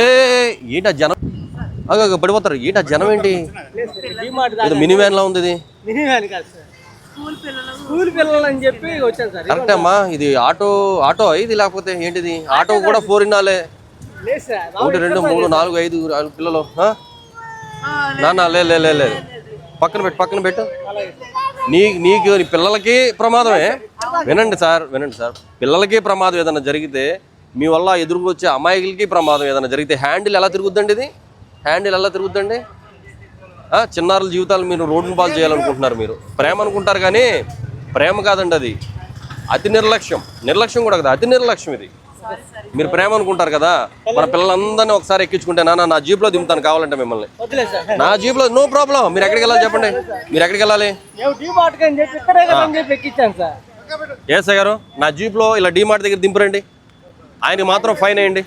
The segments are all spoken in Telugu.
ఏ ఏంటి ఆ జనం? అగ అగ పడిపోతారు. ఏంటి ఆ జనం ఏంటి? ఏదో మినీ వ్యాన్ లా ఉంది ఇది. మినీ వ్యాన్ కాదు సార్. స్కూల్ పిల్లలు అని చెప్పి వచ్చాను సార్. కరెక్ట్ అమ్మా. ఇది ఆటో ఆటో ఇది లేకపోతే ఏంటిది? ఆటో కూడా ఫోర్ ఇన్నాలే ఒకటి రెండు మూడు నాలుగు ఐదు ఆరు పిల్లలు? నాన్న లే లే లే లే. పక్కన పెట్టు పక్కన పెట్టు. నీ నీకు నీ పిల్లలకి ప్రమాదమే. వినండి సార్ వినండి సార్. పిల్లలకి ప్రమాదం ఏదైనా జరిగితే మీ వల్ల ఎదురుకు వచ్చే అమాయకులకి ప్రమాదం ఏదైనా జరిగితే హ్యాండిల్ ఎలా తిరుగుద్దండి ఇది? హ్యాండిల్ ఎలా తిరుగుద్దండి? చిన్నారుల జీవితాలు మీరు రోడ్డును పాలు చేయాలనుకుంటున్నారు మీరు. ప్రేమ అనుకుంటారు కానీ ప్రేమ కాదండి అది. అతి నిర్లక్ష్యం. నిర్లక్ష్యం కూడా కదా అతి నిర్లక్ష్యం ఇది. మీరు ప్రేమ అనుకుంటారు కదా మన పిల్లలందరినీ ఒకసారి ఎక్కించుకుంటే నాన్న నా జీప్లో దింపుతాను కావాలంటే మిమ్మల్ని. నా జీప్లో నో ప్రాబ్లం మీరు ఎక్కడికి వెళ్ళాలి చెప్పండి. మీరు ఎక్కడికి వెళ్ళాలి? ఏసా గారు నా జీప్లో ఇలా డీమార్ట్ దగ్గర దింపురండి. ఆయనకి మాత్రం ఫైన్ వేయండి.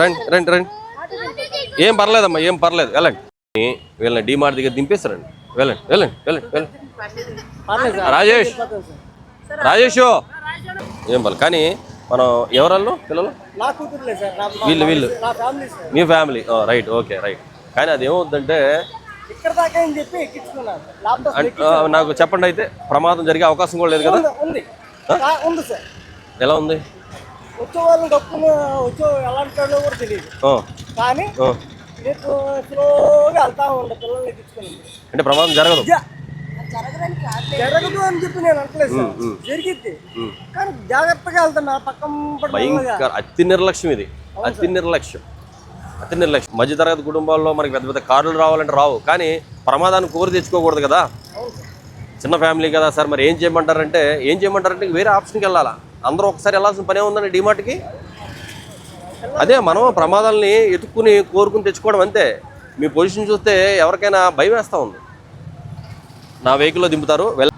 రండి రండి రండి. ఏం పర్లేదమ్మా ఏం పర్లేదు. వెళ్ళండి. వీళ్ళని డీమార్ట్ దగ్గర దింపేస్తారండి. వెళ్ళండి వెళ్ళండి వెళ్ళండి వెళ్ళండి. రాజేష్. రాజేష్ ఏం పర్లేదు. కానీ మనం ఎవరల్లో పిల్లలు? వీళ్ళు వీళ్ళు. మీ ఫ్యామిలీ రైట్ ఓకే రైట్ కానీ అది ఆ, నాకు చెప్పండి అయితే ప్రమాదం జరిగే అవకాశం కూడా లేదు కదా? ఎలా ఉంది? వచ్చే వాళ్ళని కప్పుకుని వచ్చే ఎలాంటి వాడో కూడా తెలియదు. కానీ. నీకు స్లోగా వెళ్తా ఉండే పిల్లల్ని ఎక్కించుకుని అంటే ప్రమాదం జరగదు? జరగదు అని చెప్పి నేను అనట్లేదు సార్. జరిగిద్ది. కానీ జాగ్రత్తగా వెళ్తున్నా పక్కన భయంకర అతి నిర్లక్ష్యం ఇది. అతి నిర్లక్ష్యం. అతి నిర్లక్ష్యం. మధ్యతరగతి కుటుంబాల్లో మనకి పెద్ద పెద్ద కార్లు రావాలంటే రావు. కానీ ప్రమాదాన్ని కోరి తెచ్చుకోకూడదు కదా. చిన్న ఫ్యామిలీ కదా సార్ మరి ఏం చేయమంటారంటే ఏం చేయమంటారంటే వేరే ఆప్షన్కి వెళ్ళాలా? అందరూ ఒకసారి వెళ్ళాల్సిన పనే ఉందండి డిమార్ట్కి? అదే మనం ప్రమాదాలని ఎత్తుక్కుని కోరుకుని తెచ్చుకోవడం అంతే. మీ పొజిషన్ చూస్తే ఎవరికైనా భయం వేస్తూ ఉంది. నా వెహికల్లో దింపుతారు వెళ్ళ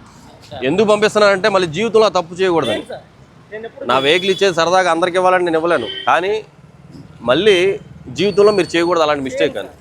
ఎందుకు పంపిస్తున్నానంటే మళ్ళీ జీవితంలో తప్పు చేయకూడదని. నా వెహికల్ ఇచ్చేది సరదాగా అందరికి ఇవ్వాలని నేను ఇవ్వలేను. కానీ మళ్ళీ జీవితంలో మీరు చేయకూడదు అలాంటి మిస్టేక్ అని.